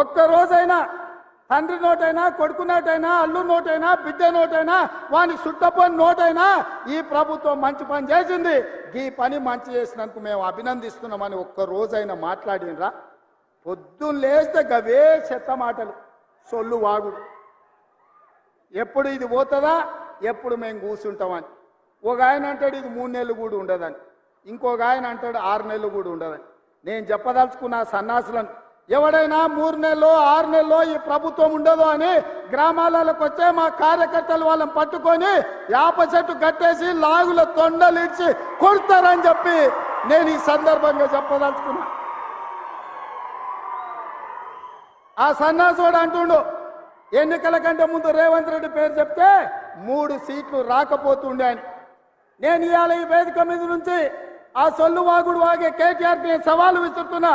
ఒక్క రోజైనా తండ్రి నోటైనా కొడుకు నోటైనా అల్లు నోటైనా బిడ్డ నోటైనా వాని సుట్టపని నోటైనా ఈ ప్రభుత్వం మంచి పని చేసింది. ఈ పని మంచి చేసినందుకు మేము అభినందిస్తున్నామని ఒక్క రోజైనా మాట్లాడినరా? పొద్దున్న లేస్తే గవే చెత్త మాటలు సొల్లు వాగుడు. ఎప్పుడు ఇది పోతుందా? ఎప్పుడు మేము కూర్చుంటామని ఒక ఆయన అంటాడు ఇది మూడు నెలలు కూడా ఉండదని. ఇంకొక ఆయన అంటాడు ఆరు నెలలు కూడా ఉండదని. నేను చెప్పదలుచుకున్న సన్నాసులను ఎవడైనా మూడు నెలలో ఆరు నెలలో ఈ ప్రభుత్వం ఉండదు అని గ్రామాలకు వచ్చే మా కార్యకర్తలు వాళ్ళని పట్టుకొని యాప చెట్టు కట్టేసి లాగుల తొండలు ఇచ్చి కొడతారని చెప్పి నేను ఈ సందర్భంగా చెప్పదలుచుకున్నా. ఆ సన్నాసుడు అంటుండు ఎన్నికల కంటే ముందు రేవంత్ రెడ్డి పేరు చెప్తే మూడు సీట్లు రాకపోతుండే అని. నేను ఇవాళ ఈ వేదిక మీద నుంచి ఆ సొల్లు వాగుడు వాగే కేటీఆర్ నేను సవాలు విసురుతున్నా.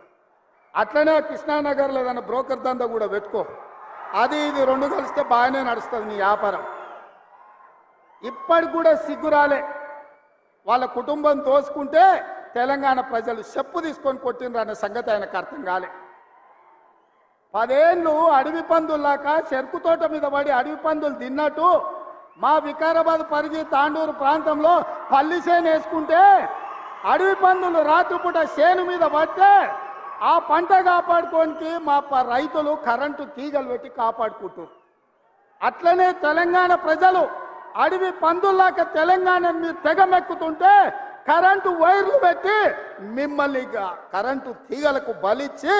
అట్లనే కృష్ణానగర్లో ఏదైనా బ్రోకర్ దందా కూడా పెట్టుకో. అది ఇది రెండు కలిస్తే బాగానే నడుస్తుంది నీ వ్యాపారం. ఇప్పటికి కూడా సిగ్గురాలే వాళ్ళ కుటుంబం తోసుకుంటే తెలంగాణ ప్రజలు చెప్పు తీసుకొని కొట్టినరు అనే సంగతి ఆయనకు అర్థం కాలే. పదేళ్ళు అడవి పందుల్లాక చెరుకు తోట మీద పడి అడవి పందులు తిన్నట్టు మా వికారాబాద్ పరిధి తాండూరు ప్రాంతంలో పల్లి చేను వేసుకుంటే అడవి పందులు రాత్రిపూట చేను మీద పడితే ఆ పంట కాపాడుకోనికి మా రైతులు కరెంటు తీగలు పెట్టి కాపాడుకుంటారు అట్లనే తెలంగాణ ప్రజలు అడవి పందుల్లాక తెలంగాణ మీరు తెగమెక్కుతుంటే కరెంటు వైర్లు పెట్టి మిమ్మల్ని కరెంటు తీగలకు బలిచ్చి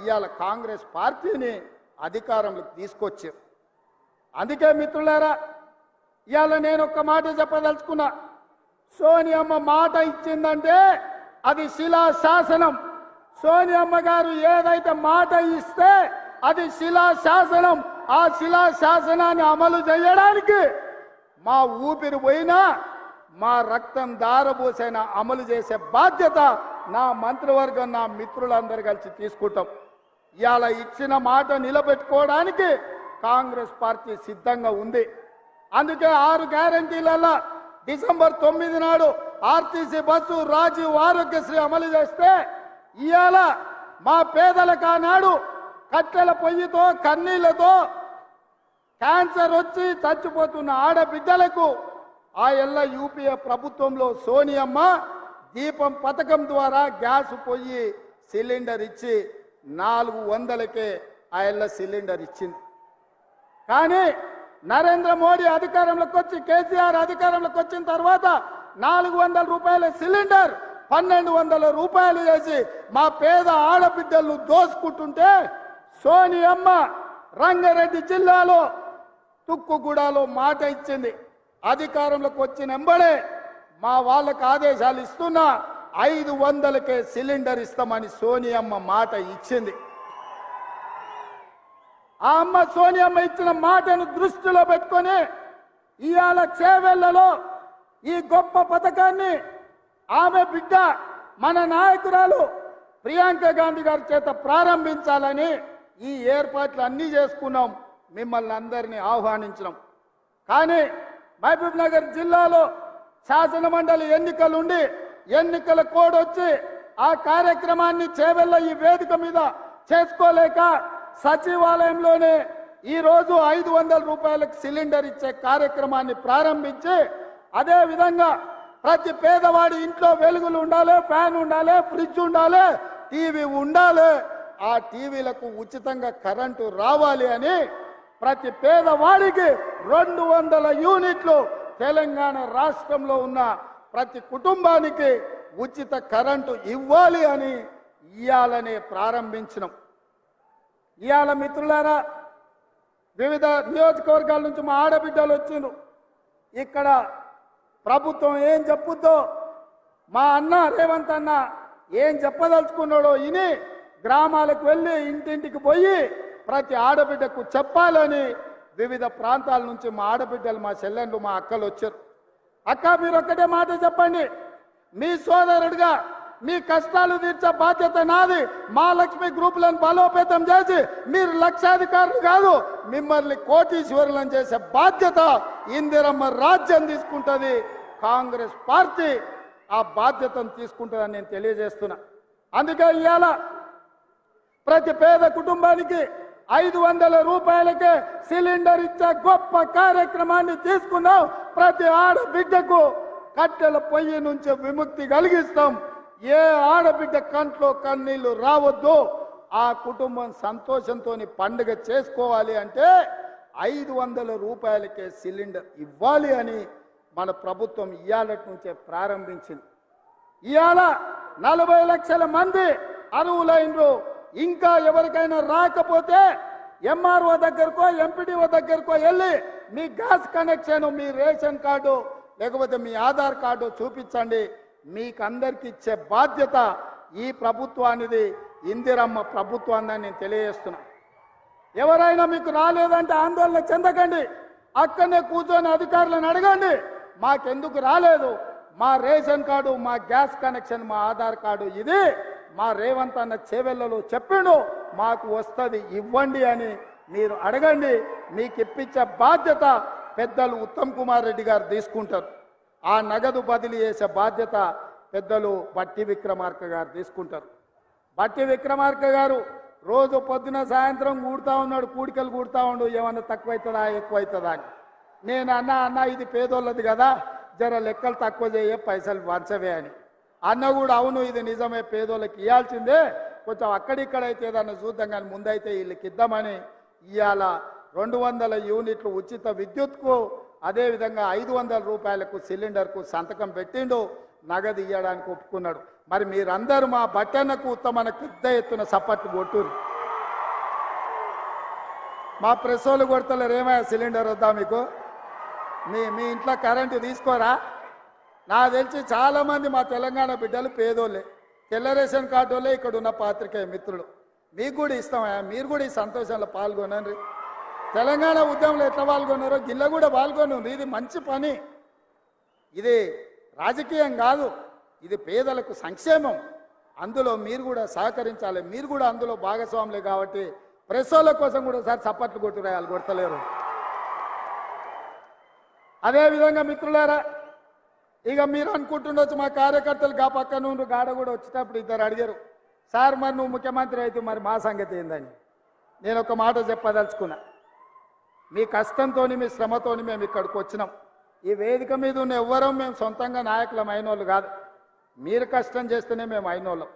ఇవాళ కాంగ్రెస్ పార్టీని అధికారంలోకి తీసుకొచ్చారు. అందుకే మిత్రులారా ఇవాళ నేను ఒక మాట చెప్పదలుచుకున్నా. సోనియమ్మ మాట ఇచ్చిందంటే అది శిలా శాసనం సోనియమ్మ గారు ఏదైతే మాట ఇస్తే అది శిలా శాసనం. ఆ శిలా శాసనాన్ని అమలు చేయడానికి మా ఊపిరి పోయినా మా రక్తం దారబోసైన అమలు చేసే బాధ్యత నా మంత్రివర్గం నా మిత్రులందరూ కలిసి తీసుకుంటాం. ఇవాళ ఇచ్చిన మాట నిలబెట్టుకోవడానికి కాంగ్రెస్ పార్టీ సిద్ధంగా ఉంది. అందుకే ఆరు గ్యారంటీలలో డిసెంబర్ తొమ్మిది నాడు ఆర్టీసీ బస్సు రాజీవ్ ఆరోగ్యశ్రీ అమలు చేస్తే ఇవాళ మా పేదలకు ఆనాడు కట్టెల పొయ్యితో కన్నీళ్ళతో క్యాన్సర్ వచ్చి చచ్చిపోతున్న ఆడబిడ్డలకు ఆ ఎల్ల యూపీఏ ప్రభుత్వంలో సోనియమ్మ దీపం పథకం ద్వారా గ్యాస్ పొయ్యి సిలిండర్ ఇచ్చి నాలుగు వందలకే ఆ ఎల్ల సిలిండర్ ఇచ్చింది. కానీ నరేంద్ర మోడీ అధికారంలోకి వచ్చి కేసీఆర్ అధికారంలోకి వచ్చిన తర్వాత నాలుగు వందల రూపాయల సిలిండర్ పన్నెండు వందల రూపాయలు చేసి మా పేద ఆడబిడ్డలను దోసుకుంటుంటే సోనియమ్మ రంగారెడ్డి జిల్లాలో తుక్కుగూడలో మాట ఇచ్చింది. అధికారంలోకి వచ్చిన ఎంబడే మా వాళ్ళకు ఆదేశాలు ఇస్తున్నా ఐదు వందలకే సిలిండర్ ఇస్తామని సోనియమ్మ మాట ఇచ్చింది. ఆ అమ్మ సోనియమ్మ ఇచ్చిన మాటను దృష్టిలో పెట్టుకొని ఇవాళ చేవెళ్ళలో ఈ గొప్ప పథకాన్ని ఆమె బిడ్డ మన నాయకురాలు ప్రియాంక గాంధీ గారి చేత ప్రారంభించాలని ఈ ఏర్పాట్లు అన్నీ చేసుకున్నాం. మిమ్మల్ని అందరినీ ఆహ్వానించినాం. కానీ మహబూబ్ నగర్ జిల్లాలో శాసన మండలి ఎన్నికలుండి ఎన్నికల కోడ్ వచ్చి ఆ కార్యక్రమాన్ని చేవెళ్ళ ఈ వేదిక మీద చేసుకోలేక సచివాలయంలోనే ఈరోజు ఐదు వందల రూపాయలకు సిలిండర్ ఇచ్చే కార్యక్రమాన్ని ప్రారంభించి అదే విధంగా ప్రతి పేదవాడి ఇంట్లో వెలుగులు ఉండాలి ఫ్యాన్ ఉండాలి ఫ్రిడ్జ్ ఉండాలి టీవీ ఉండాలి. ఆ టీవీలకు ఉచితంగా కరెంటు రావాలి అని ప్రతి పేదవాడికి రెండు వందల యూనిట్లు తెలంగాణ రాష్ట్రంలో ఉన్న ప్రతి కుటుంబానికి ఉచిత కరెంటు ఇవ్వాలి అని ఇయ్యాలనే ప్రారంభించినాం. ఇవాళ మిత్రులారా వివిధ నియోజకవర్గాల నుంచి మా ఆడబిడ్డలు వచ్చిండ్రు. ఇక్కడ ప్రభుత్వం ఏం చెప్పుద్దో? మా అన్న రేవంత్ అన్న ఏం చెప్పదలుచుకున్నాడో ఇని గ్రామాలకు వెళ్ళి ఇంటింటికి పోయి ప్రతి ఆడబిడ్డకు చెప్పాలని వివిధ ప్రాంతాల నుంచి మా ఆడబిడ్డలు మా చెల్లెండ్లు మా అక్కలు వచ్చారు. అక్క మీరు ఒక్కటే మాట చెప్పండి. మీ సోదరుడిగా మీ కష్టాలు తీర్చే బాధ్యత నాది. మా లక్ష్మి గ్రూపులను బలోపేతం చేసి మీరు లక్షాధికారులు కాదు మిమ్మల్ని కోటీశ్వరులను చేసే బాధ్యత ఇందిరమ్మ రాజ్యం తీసుకుంటుంది కాంగ్రెస్ పార్టీ ఆ బాధ్యతను తీసుకుంటుందని నేను తెలియజేస్తున్నా. అందుకే ఇవాళ ప్రతి పేద కుటుంబానికి ఐదు వందల రూపాయలకే సిలిండర్ ఇచ్చే గొప్ప కార్యక్రమాన్ని తీసుకున్నాం ప్రతి ఆడబిడ్డకు కట్టెల పొయ్యి నుంచి విముక్తి కలిగిస్తాం. ఏ ఆడబిడ్డ కంట్లో కన్నీళ్ళు రావద్దు. ఆ కుటుంబం సంతోషంతో పండుగ చేసుకోవాలి అంటే ఐదు వందల రూపాయలకే సిలిండర్ ఇవ్వాలి అని మన ప్రభుత్వం ఇయ్యాలటి నుంచే ప్రారంభించింది. ఇవాళ నలభై లక్షల మంది అరువులైనరు ఇంకా ఎవరికైనా రాకపోతే ఎంఆర్ఓ దగ్గరకో ఎంపీడీఓ దగ్గరకో వెళ్ళి మీ గ్యాస్ కనెక్షన్ మీ రేషన్ కార్డు లేకపోతే మీ ఆధార్ కార్డు చూపించండి. మీకు అందరికి ఇచ్చే బాధ్యత ఈ ప్రభుత్వానిది. ఇందిరమ్మ ప్రభుత్వాన్ని నేను తెలియజేస్తున్నాను ఎవరైనా మీకు రాలేదంటే ఆందోళన చెందకండి. అక్కడనే కూర్చొని అధికారులను అడగండి. మాకెందుకు రాలేదు? మా రేషన్ కార్డు మా గ్యాస్ కనెక్షన్ మా ఆధార్ కార్డు ఇది. మా రేవంత్ అన్న చెవెళ్ళలో చెప్పిండు మాకు వస్తుంది ఇవ్వండి అని మీరు అడగండి. మీకు ఇప్పించే బాధ్యత పెద్దలు ఉత్తమ్ కుమార్ రెడ్డి గారు తీసుకుంటారు. ఆ నగదు బదిలీ చేసే బాధ్యత పెద్దలు బట్టి విక్రమార్క గారు తీసుకుంటారు. బట్టి విక్రమార్క గారు రోజు పొద్దున సాయంత్రం కూడుతూ ఉన్నాడు కూడికలు కూడుతూ ఉండు ఏమన్నా తక్కువైతుందా ఎక్కువైతుందా అని. నేను అన్న అన్న ఇది పేదోళ్ళది కదా జర లెక్కలు తక్కువ చేయ పైసలు వంచవే అని. అన్న కూడా అవును ఇది నిజమే పేదోళ్ళకి ఇవ్వాల్సిందే కొంచెం అక్కడిక్కడ అయితే ఏదన్నా చూద్దాం కానీ ముందైతే వీళ్ళకి ఇద్దామని ఇవాళ రెండు వందల యూనిట్లు ఉచిత విద్యుత్కు అదేవిధంగా ఐదు వందల రూపాయలకు సిలిండర్కు సంతకం పెట్టిండు నగదు ఇవ్వడానికి ఒప్పుకున్నాడు. మరి మీరందరూ మా బట్టన్నకు ఉత్తమనకు పెద్ద ఎత్తున సపట్టు కొట్టురు మా ప్రెస్ వాళ్ళు కొడతలేరు ఏమయ్యా సిలిండర్ వద్దా మీకు? మీ మీ ఇంట్లో కరెంటు తీసుకోరా? నాకు తెలిసి చాలామంది మా తెలంగాణ బిడ్డలు పేదోళ్ళే. తెల్ల రేషన్ కార్డు వాళ్ళే ఇక్కడ ఉన్న పాత్రికేయ మిత్రులు. మీకు కూడా ఇస్తామయ్యా మీరు కూడా ఈ సంతోషంలో పాల్గొనండి. తెలంగాణ ఉద్యమంలో ఎట్లా పాల్గొన్నారో గిల్ల కూడా పాల్గొన్నారు ఇది మంచి పని. ఇది రాజకీయం కాదు. ఇది పేదలకు సంక్షేమం. అందులో మీరు కూడా సహకరించాలి. మీరు కూడా అందులో భాగస్వాములే కాబట్టి ప్రసోల కోసం కూడా సార్ చప్పట్లు కొట్టురాయాలి కొడతలేరు. అదేవిధంగా మిత్రులారా ఇక మీరు అనుకుంటుండొచ్చు మా కార్యకర్తలు గా పక్క నుండి గాడ కూడా వచ్చేటప్పుడు ఇద్దరు అడిగారు సార్ మరి నువ్వు ముఖ్యమంత్రి అయితే మరి మా సంగతి ఏందని? నేను ఒక మాట చెప్పదలుచుకున్నా మీ కష్టంతో మీ శ్రమతోని మేము ఇక్కడికి వచ్చినాం. ఈ వేదిక మీద ఉన్న ఎవ్వరూ మేము సొంతంగా నాయకులం అయినోళ్ళు కాదు. మీరు కష్టం చేస్తేనే మేము అయినోళ్ళం.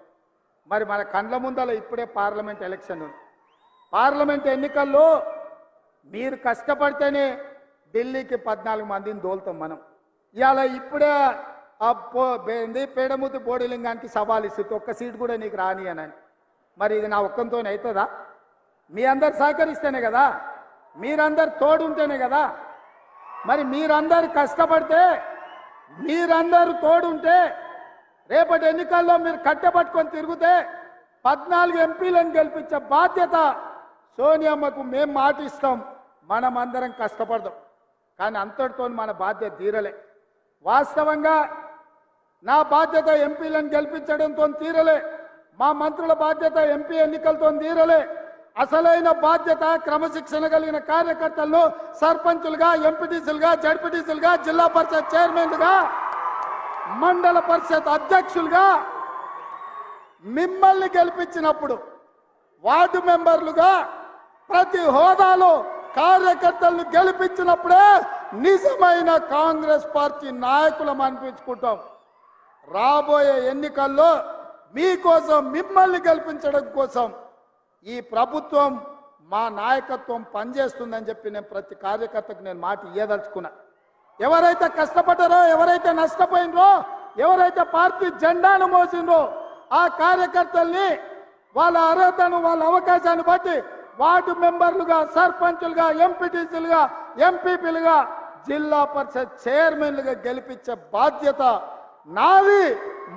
మరి మన కండ్ల ముందల ఇప్పుడే పార్లమెంట్ ఎలక్షన్ ఉంది. పార్లమెంట్ ఎన్నికల్లో మీరు కష్టపడితేనే ఢిల్లీకి పద్నాలుగు మందిని దోలుతాం మనం. ఇవాళ ఇప్పుడే ఆ పో ఏంది పేడముద్దు బోడిలింగానికి సవాల్ ఇస్తుంది. ఒక్క సీట్ కూడా నీకు రాని అని మరి ఇది నా ఒక్కంతో అవుతుందా మీ అందరు సహకరిస్తేనే కదా? మీరందరు తోడుంటేనే కదా? మరి మీరందరు కష్టపడితే మీరందరు తోడుంటే రేపటి ఎన్నికల్లో మీరు కట్టెపట్టుకొని తిరిగితే పద్నాలుగు ఎంపీలను గెలిపించే బాధ్యత సోనియమ్మకు మేము మాటిస్తాం మనం అందరం కష్టపడదాం. కానీ అంతటితో మన బాధ్యత తీరలే. వాస్తవంగా నా బాధ్యత ఎంపీలను గెలిపించడంతో తీరలే. మా మంత్రుల బాధ్యత ఎంపీ ఎన్నికలతో తీరలే. అసలైన బాధ్యత క్రమశిక్షణ కలిగిన కార్యకర్తలను సర్పంచులుగా ఎంపీటీసీలుగా జడ్పీటీసీలుగా జిల్లా పరిషత్ చైర్మన్లుగా మండల పరిషత్ అధ్యక్షులుగా మిమ్మల్ని గెలిపించినప్పుడు వార్డు మెంబర్లుగా ప్రతి హోదాలో కార్యకర్తలను గెలిపించినప్పుడే నిజమైన కాంగ్రెస్ పార్టీ నాయకులం అనిపించుకుంటాం. రాబోయే ఎన్నికల్లో మీకోసం మిమ్మల్ని గెలిపించడం కోసం ఈ ప్రభుత్వం మా నాయకత్వం పనిచేస్తుందని చెప్పి నేను ప్రతి కార్యకర్తకు నేను మాట ఇయ్యదలుచుకున్నా. ఎవరైతే కష్టపడ్డారో ఎవరైతే నష్టపోయినరో ఎవరైతే పార్టీ జెండాను మోసిండ్రో ఆ కార్యకర్తల్ని వాళ్ళ అర్హతను వాళ్ళ అవకాశాన్ని బట్టి వార్డు మెంబర్లుగా సర్పంచులుగా ఎంపీటీసీలుగా ఎంపీపీలుగా జిల్లా పరిషత్ చైర్మన్లుగా గెలిపించే బాధ్యత నాది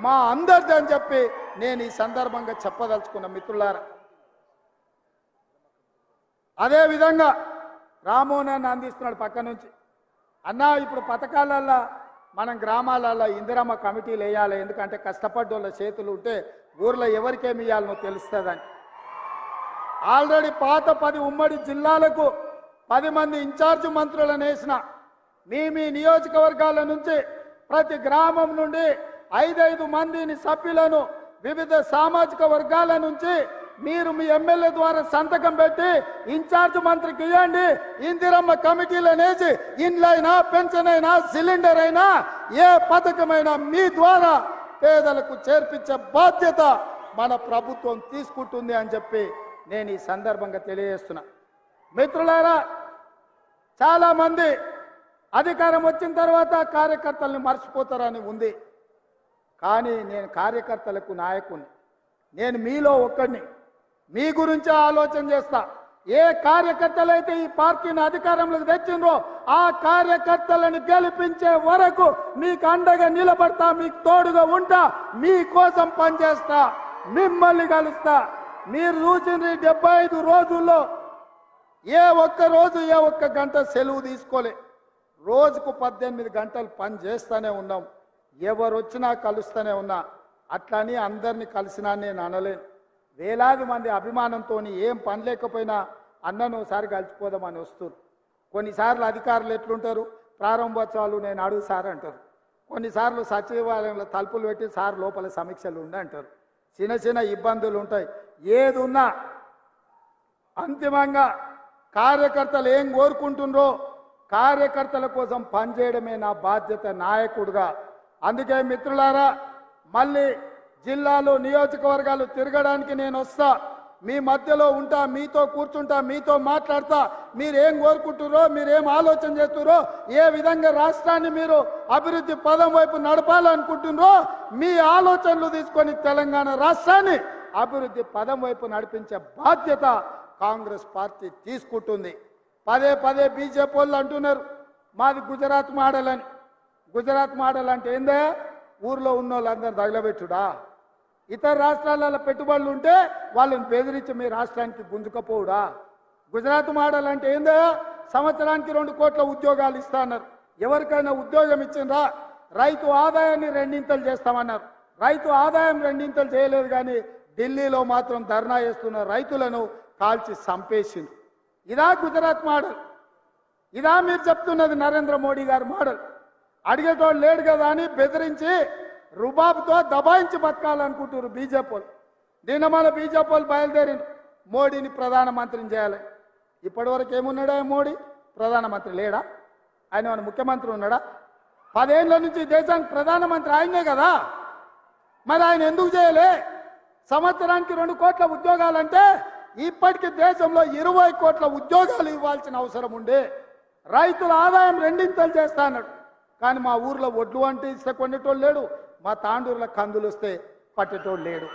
మా అందరిది అని చెప్పి నేను ఈ సందర్భంగా చెప్పదలుచుకున్న మిత్రులారా. అదేవిధంగా రామోహన్ అందిస్తున్నాడు పక్క నుంచి. అన్నా ఇప్పుడు పథకాలల్లో మనం గ్రామాలలో ఇందిరమ్మ కమిటీలు వేయాలి. ఎందుకంటే కష్టపడ్డోళ్ళ చేతులు ఉంటే ఊర్లో ఎవరికేమి ఇవ్వాలనో తెలుస్తుందని. ఆల్రెడీ పాత పది ఉమ్మడి జిల్లాలకు పది మంది ఇన్ఛార్జ్ మంత్రులను వేసిన మీ మీ నియోజకవర్గాల నుంచి ప్రతి గ్రామం నుండి ఐదైదు మందిని సభ్యులను వివిధ సామాజిక వర్గాల నుంచి మీరు మీ ఎమ్మెల్యే ద్వారా సంతకం పెట్టి ఇన్ఛార్జ్ మంత్రికి ఇవ్వండి ఇందిరమ్మ కమిటీలను అనేసి ఇండ్లైనా పెన్షన్ అయినా సిలిండర్ అయినా ఏ పథకమైనా మీ ద్వారా పేదలకు చేర్పించే బాధ్యత మన ప్రభుత్వం తీసుకుంటుంది అని చెప్పి నేను ఈ సందర్భంగా తెలియజేస్తున్నా. మిత్రులారా చాలా మంది అధికారం వచ్చిన తర్వాత కార్యకర్తల్ని మర్చిపోతారని ఉంది. కానీ నేను కార్యకర్తలకు నాయకుని నేను మీలో ఒక్కడిని. మీ గురించి ఆలోచన చేస్తా. ఏ కార్యకర్తలైతే ఈ పార్టీని అధికారంలోకి తెచ్చిండ్రో ఆ కార్యకర్తలను గెలిపించే వరకు మీకు అండగా నిలబడతా మీకు తోడుగా ఉంటా మీకోసం పనిచేస్తా మిమ్మల్ని కలుస్తా. మీరు చూసిన డెబ్బై ఐదు రోజుల్లో ఏ ఒక్క రోజు ఏ ఒక్క గంట సెలవు తీసుకోలే. రోజుకు పద్దెనిమిది గంటలు పని చేస్తూనే ఉన్నాం. ఎవరు వచ్చినా కలుస్తూనే ఉన్నా. అట్లని అందరినీ కలిసినా నేను అనలేను. వేలాది మంది అభిమానంతో ఏం పని లేకపోయినా అన్నను ఒకసారి కలిసిపోదామని వస్తారు కొన్నిసార్లు అధికారులు ఎట్లుంటారు? ప్రారంభోత్సవాలు నేను అడుగు సార్ అంటారు. కొన్నిసార్లు సచివాలయంలో తలుపులు పెట్టి సార్ లోపల సమీక్షలు ఉండి అంటారు. చిన్న చిన్న ఇబ్బందులు ఉంటాయి. ఏది ఉన్నా అంతిమంగా కార్యకర్తలు ఏం కోరుకుంటుండ్రో కార్యకర్తల కోసం పనిచేయడమే నా బాధ్యత నాయకుడుగా. అందుకే మిత్రులారా మళ్ళీ జిల్లాలు నియోజకవర్గాలు తిరగడానికి నేను వస్తా. మీ మధ్యలో ఉంటా మీతో కూర్చుంటా మీతో మాట్లాడతా. మీరేం కోరుకుంటురో మీరేం ఆలోచన చేస్తురో ఏ విధంగా రాష్ట్రాన్ని మీరు అభివృద్ధి పదం వైపు నడపాలనుకుంటున్నారో మీ ఆలోచనలు తీసుకొని తెలంగాణ రాష్ట్రాన్ని అభివృద్ధి పదం వైపు నడిపించే బాధ్యత కాంగ్రెస్ పార్టీ తీసుకుంటుంది. పదే పదే బీజేపీ వాళ్ళు అంటున్నారు మాది గుజరాత్ మాడల్ అని గుజరాత్ మాడల్ అంటే ఏందే? ఊర్లో ఉన్న వాళ్ళందరూ తగలబెట్టుడా? ఇతర రాష్ట్రాలలో పెట్టుబడులు ఉంటే వాళ్ళని బెదిరించి మీ రాష్ట్రానికి గుంజుకపోవుడా? గుజరాత్ మోడల్ అంటే ఏందో? సంవత్సరానికి రెండు కోట్ల ఉద్యోగాలు ఇస్తా అన్నారు. ఎవరికైనా ఉద్యోగం ఇచ్చిందా రైతు ఆదాయాన్ని రెండింతలు చేస్తామన్నారు. రైతు ఆదాయం రెండింతలు చేయలేదు కానీ ఢిల్లీలో మాత్రం ధర్నా చేస్తున్న రైతులను కాల్చి చంపేసింది ఇదా గుజరాత్ మోడల్. ఇదా మీరు చెప్తున్నది నరేంద్ర మోడీ గారి మోడల్. అడిగేటోడు లేడు కదా అని బెదిరించి రుబాబ్తో దబాయించి బతకాలనుకుంటున్నారు బీజేపీ వాళ్ళు. నిన్న మన బీజేపీ వాళ్ళు బయలుదేరింది మోడీని ప్రధానమంత్రిని చేయాలి. ఇప్పటివరకు ఏమున్నాడా మోడీ? ప్రధానమంత్రి లేడా? ఆయన మన ముఖ్యమంత్రి ఉన్నాడా? పదేళ్ళ నుంచి దేశానికి ప్రధానమంత్రి ఆయనే కదా? మరి ఆయన ఎందుకు చేయలే? సంవత్సరానికి రెండు కోట్ల ఉద్యోగాలంటే ఇప్పటికీ దేశంలో ఇరవై కోట్ల ఉద్యోగాలు ఇవ్వాల్సిన అవసరం ఉండే. రైతుల ఆదాయం రెండింతలు చేస్తా అన్నాడు. కానీ మా ఊర్లో ఒడ్లు అంటే ఇస్తే కొనేటోళ్ళు లేడు. మా తాండూరులో కందులు వస్తే పట్టేటోళ్ళు లేడు.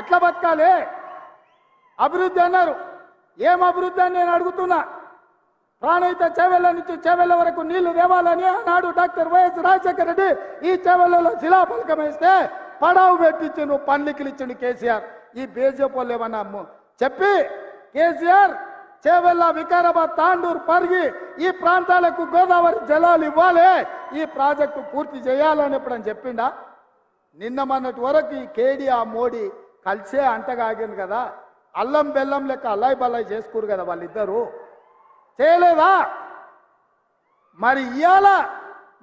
ఎట్లా బతకాలి? అభివృద్ధి అన్నారు. ఏం అభివృద్ధి అని నేను అడుగుతున్నా. ప్రాణహిత చేవెళ్ళ నుంచి చేవెళ్ళ వరకు నీళ్ళు తేవాలని ఆనాడు డాక్టర్ వైఎస్ రాజశేఖర రెడ్డి ఈ చేవెళ్ళలో శిలాఫలకం వేస్తే పడావు పెట్టించిండు పండ్లికిలు ఇచ్చిండు కేసీఆర్. ఈ బేజపోలేమన్నా వాళ్ళు చెప్పి కేసీఆర్ చేవెళ్ళ వికారాబాద్ తాండూరు పరిగి ఈ ప్రాంతాలకు గోదావరి జలాలు ఇవ్వాలి. ఈ ప్రాజెక్టు పూర్తి చేయాలని ఎప్పుడని చెప్పిండా? నిన్న మొన్నటి వరకు ఈ కేడి ఆ మోడీ కలిసే అంటగాగింది కదా. అల్లం బెల్లం లెక్క అల్లాయి బల్లాయి చేసుకురు కదా వాళ్ళిద్దరు. చేయలేదా? మరి ఇవాళ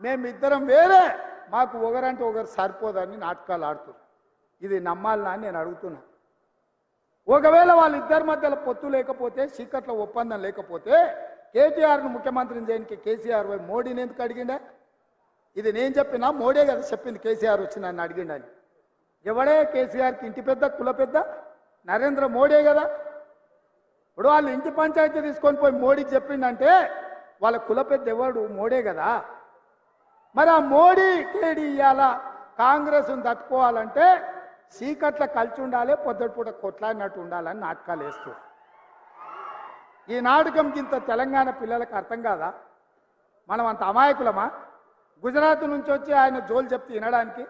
మేమిద్దరం వేరే. మాకు ఒకరంటే ఒకరు సరిపోదని నాటకాలు ఆడుతున్నారు ఇది నమ్మాలనా అని నేను అడుగుతున్నా. ఒకవేళ వాళ్ళిద్దరి మధ్యలో పొత్తు లేకపోతే చీకట్ల ఒప్పందం లేకపోతే కేటీఆర్ను ముఖ్యమంత్రిని చేయడానికి కేసీఆర్ పోయి మోడీని ఎందుకు అడిగిండా? ఇది నేను చెప్పినా మోడీ కదా చెప్పింది కేసీఆర్ వచ్చి నన్ను అడిగిండని ఎవడే కేసీఆర్కి ఇంటి పెద్ద కుల పెద్ద? నరేంద్ర మోడీ కదా. ఇప్పుడు వాళ్ళు ఇంటి పంచాయతీ తీసుకొని పోయి మోడీకి చెప్పిండంటే వాళ్ళ కుల పెద్ద ఎవడు? మోడే కదా. మరి ఆ మోడీ కేడీ ఇవాళ కాంగ్రెస్ను తట్టుకోవాలంటే చీకట్ల కలిసి ఉండాలి పొద్దుటిపూట కొట్లాడినట్టు ఉండాలని నాటకాలు వేస్తూ. ఈ నాటకం కింద తెలంగాణ పిల్లలకు అర్థం కాదా? మనం అంత అమాయకులమా? గుజరాత్ నుంచి వచ్చి ఆయన జోలు చెప్తే వినడానికి.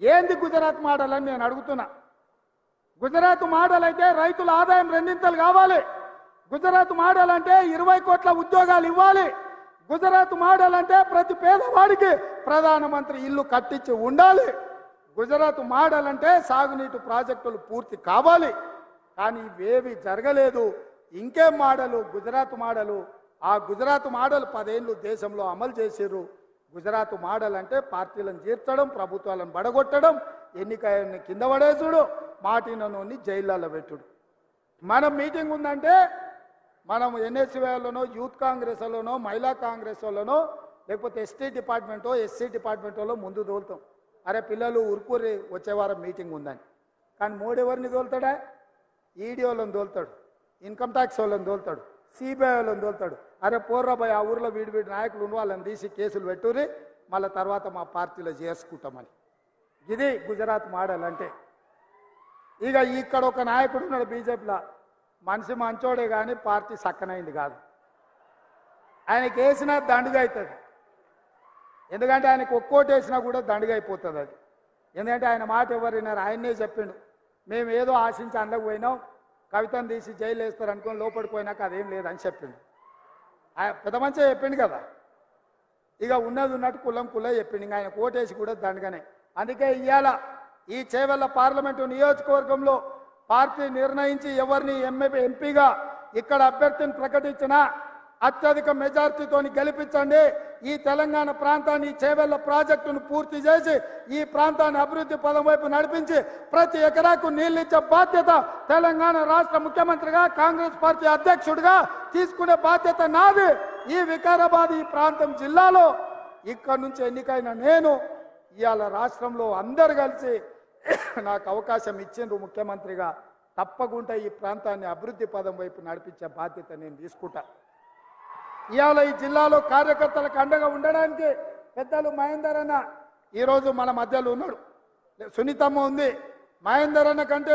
ఏంది గుజరాత్ మోడల్ అని నేను అడుగుతున్నా. గుజరాత్ మోడల్ అయితే రైతుల ఆదాయం రెండింతలు కావాలి. గుజరాత్ మోడల్ అంటే ఇరవై కోట్ల ఉద్యోగాలు ఇవ్వాలి. గుజరాత్ మోడల్ అంటే ప్రతి పేదవాడికి ప్రధానమంత్రి ఇల్లు కట్టించి ఉండాలి. గుజరాత్ మోడల్ అంటే సాగునీటి ప్రాజెక్టులు పూర్తి కావాలి. కానీ ఇవేవి జరగలేదు. ఇంకేం మోడలు గుజరాత్ మోడలు. ఆ గుజరాత్ మోడల్ పదేళ్ళు దేశంలో అమలు చేసిర్రు. గుజరాత్ మోడల్ అంటే పార్టీలను చేర్చడం ప్రభుత్వాలను బడగొట్టడం ఎన్నికని కింద పడేసుడు మాటినోని జైళ్ళలో పెట్టుడు. మనం మీటింగ్ ఉందంటే మనం ఎన్ఎస్సీలోనో యూత్ కాంగ్రెస్లోనో మహిళా కాంగ్రెస్లోనో లేకపోతే ఎస్టీ డిపార్ట్మెంటో ఎస్సీ డిపార్ట్మెంటోలో ముందు దోలుతాం అరే పిల్లలు ఉరుకురి వచ్చేవారం మీటింగ్ ఉందని. కానీ మోడీ ఎవరిని ఈడీ వాళ్ళని తోలుతాడు. ఇన్కమ్ ట్యాక్స్ వాళ్ళని తోలుతాడు. సిబిఐ వాళ్ళని తోలుతాడు. అరే పోర్రాబాయ్ ఆ ఊర్లో వీడి వీడి నాయకులు ఉన్న వాళ్ళని తీసి కేసులు పెట్టుకుని మళ్ళీ తర్వాత మా పార్టీలో చేసుకుంటామని ఇది గుజరాత్ మోడల్ అంటే. ఇక ఇక్కడ ఒక నాయకుడు ఉన్నాడు బీజేపీలో. మనిషి మంచోడే కానీ పార్టీ సక్కనైంది కాదు. ఆయనకి వేసిన దండుగా అవుతుంది. ఎందుకంటే ఆయనకు ఒక్కోటి వేసినా కూడా దండగైపోతుంది అయిపోతుంది అది. ఎందుకంటే ఆయన మాట ఎవరినారు ఆయన్నే చెప్పిండు. మేము ఏదో ఆశించి అందకపోయినాం కవితను తీసి జైలు వేస్తారు అనుకుని లోపలికి పోయినాక అదేం లేదని చెప్పిండు. ఆయన పెద్ద మంచిగా చెప్పిండు కదా. ఇక ఉన్నది ఉన్నట్టు కులం కుల చెప్పిండు. ఇంకా ఆయన కోటేసి కూడా దండగానే. అందుకే ఇవాళ ఈ చేవెళ్ళ పార్లమెంటు నియోజకవర్గంలో పార్టీ నిర్ణయించి ఎవరిని ఎంఏ ఎంపీగా ఇక్కడ అభ్యర్థిని ప్రకటించినా అత్యధిక మెజార్టీతోని గెలిపించండి. ఈ తెలంగాణ ప్రాంతాన్ని చేవెళ్ళ చేవెళ్ళ ప్రాజెక్టును పూర్తి చేసి ఈ ప్రాంతాన్ని అభివృద్ధి పదం వైపు నడిపించి ప్రతి ఎకరాకు నీళ్ళిచ్చే బాధ్యత తెలంగాణ రాష్ట్ర ముఖ్యమంత్రిగా కాంగ్రెస్ పార్టీ అధ్యక్షుడిగా తీసుకునే బాధ్యత నాది. ఈ వికారాబాద్ ఈ ప్రాంతం జిల్లాలో ఇక్కడ నుంచి ఎన్నికైన నేను ఇవాళ రాష్ట్రంలో అందరు కలిసి నాకు అవకాశం ఇచ్చిండ్రు ముఖ్యమంత్రిగా. తప్పకుండా ఈ ప్రాంతాన్ని అభివృద్ధి పదం వైపు నడిపించే బాధ్యత నేను తీసుకుంటాను ఇవాళ ఈ జిల్లాలో కార్యకర్తలకు అండగా ఉండడానికి పెద్దలు మహేందర్ అన్న ఈరోజు మన మధ్యలో ఉన్నాడు. సునీతమ్మ ఉంది. మహేందర్ అన్న కంటే